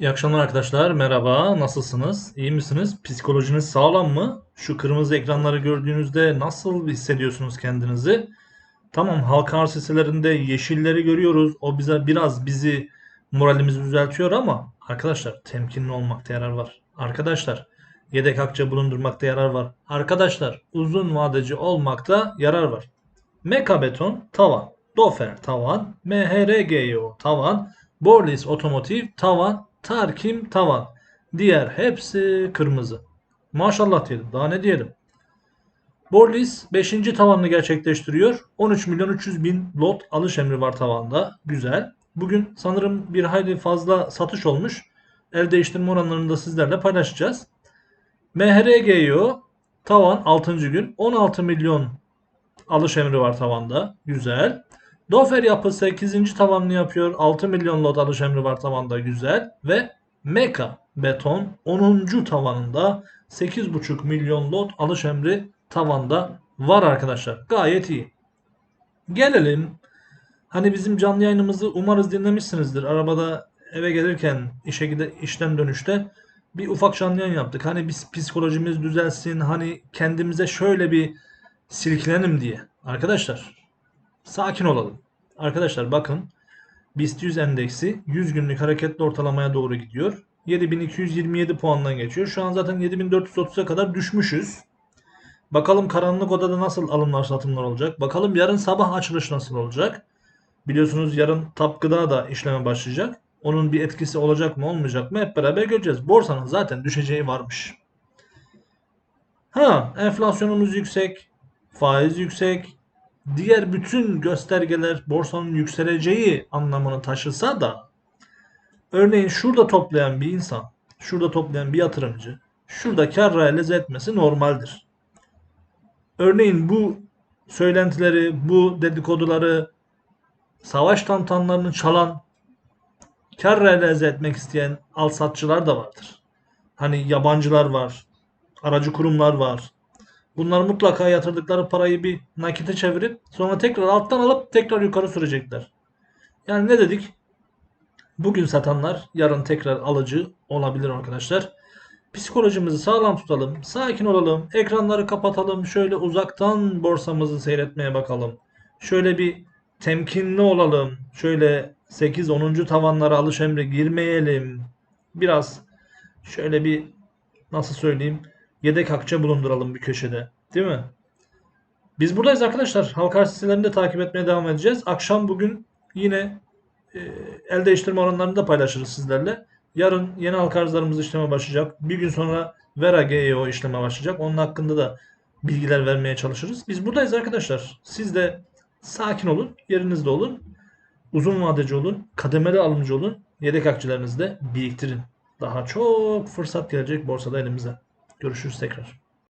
İyi akşamlar arkadaşlar. Merhaba. Nasılsınız? İyi misiniz? Psikolojiniz sağlam mı? Şu kırmızı ekranları gördüğünüzde nasıl hissediyorsunuz kendinizi? Tamam, halka arz hisselerinde yeşilleri görüyoruz. O bize biraz bizi moralimizi düzeltiyor ama arkadaşlar temkinli olmakta yarar var. Arkadaşlar yedek akçe bulundurmakta yarar var. Arkadaşlar uzun vadeci olmakta yarar var. Meka Beton tavan. Dofer tavan. MHRGO tavan. Borlis Otomotiv tavan. Tarkim tavan. Diğer hepsi kırmızı. Maşallah diyelim. Daha ne diyelim. Borlis 5. tavanını gerçekleştiriyor. 13 milyon 300 bin lot alış emri var tavanda. Güzel. Bugün sanırım bir hayli fazla satış olmuş. El değiştirme oranlarını da sizlerle paylaşacağız. MHRGO tavan 6. gün 16 milyon alış emri var tavanda. Güzel. Dofer yapı 8. tavanını yapıyor. 6 milyon lot alış emri var tavanda. Güzel. Ve Meka beton 10. tavanında 8,5 milyon lot alış emri tavanda var arkadaşlar. Gayet iyi. Gelelim. Hani bizim canlı yayınımızı umarız dinlemişsinizdir. Arabada eve gelirken işe gide işten dönüşte bir ufak canlı yayın yaptık. Hani biz psikolojimiz düzelsin. Hani kendimize şöyle bir silkilenim diye. Arkadaşlar sakin olalım. Arkadaşlar bakın BIST 100 endeksi 100 günlük hareketli ortalamaya doğru gidiyor. 7227 puandan geçiyor. Şu an zaten 7430'a kadar düşmüşüz. Bakalım karanlık odada nasıl alımlar satımlar olacak. Bakalım yarın sabah açılış nasıl olacak. Biliyorsunuz yarın TAP Gıda da işleme başlayacak. Onun bir etkisi olacak mı olmayacak mı hep beraber göreceğiz. Borsanın zaten düşeceği varmış. Ha enflasyonumuz yüksek. Faiz yüksek. Diğer bütün göstergeler borsanın yükseleceği anlamını taşısa da örneğin şurada toplayan bir insan, şurada toplayan bir yatırımcı şurada kar realize etmesi normaldir. Örneğin bu söylentileri, bu dedikoduları, savaş tantanlarını çalan, kar realize etmek isteyen alsatçılar da vardır. Hani yabancılar var, aracı kurumlar var. Bunlar mutlaka yatırdıkları parayı bir nakite çevirip sonra tekrar alttan alıp tekrar yukarı sürecekler. Yani ne dedik? Bugün satanlar yarın tekrar alıcı olabilir arkadaşlar. Psikolojimizi sağlam tutalım, sakin olalım, ekranları kapatalım, şöyle uzaktan borsamızı seyretmeye bakalım. Şöyle bir temkinli olalım. Şöyle 8-10. tavanlara alış emre girmeyelim. Biraz şöyle bir nasıl söyleyeyim yedek akçe bulunduralım bir köşede. Değil mi? Biz buradayız arkadaşlar. Halka arz de takip etmeye devam edeceğiz. Akşam bugün yine e, el değiştirme oranlarını da paylaşırız sizlerle. Yarın yeni halka arzlarımız işleme başlayacak. Bir gün sonra Vera GEO işleme başlayacak. Onun hakkında da bilgiler vermeye çalışırız. Biz buradayız arkadaşlar. Siz de sakin olun, yerinizde olun. Uzun vadeci olun, kademeli alımcı olun. Yedek akçelerinizi de biriktirin. Daha çok fırsat gelecek borsada elimize. Görüşürüz tekrar.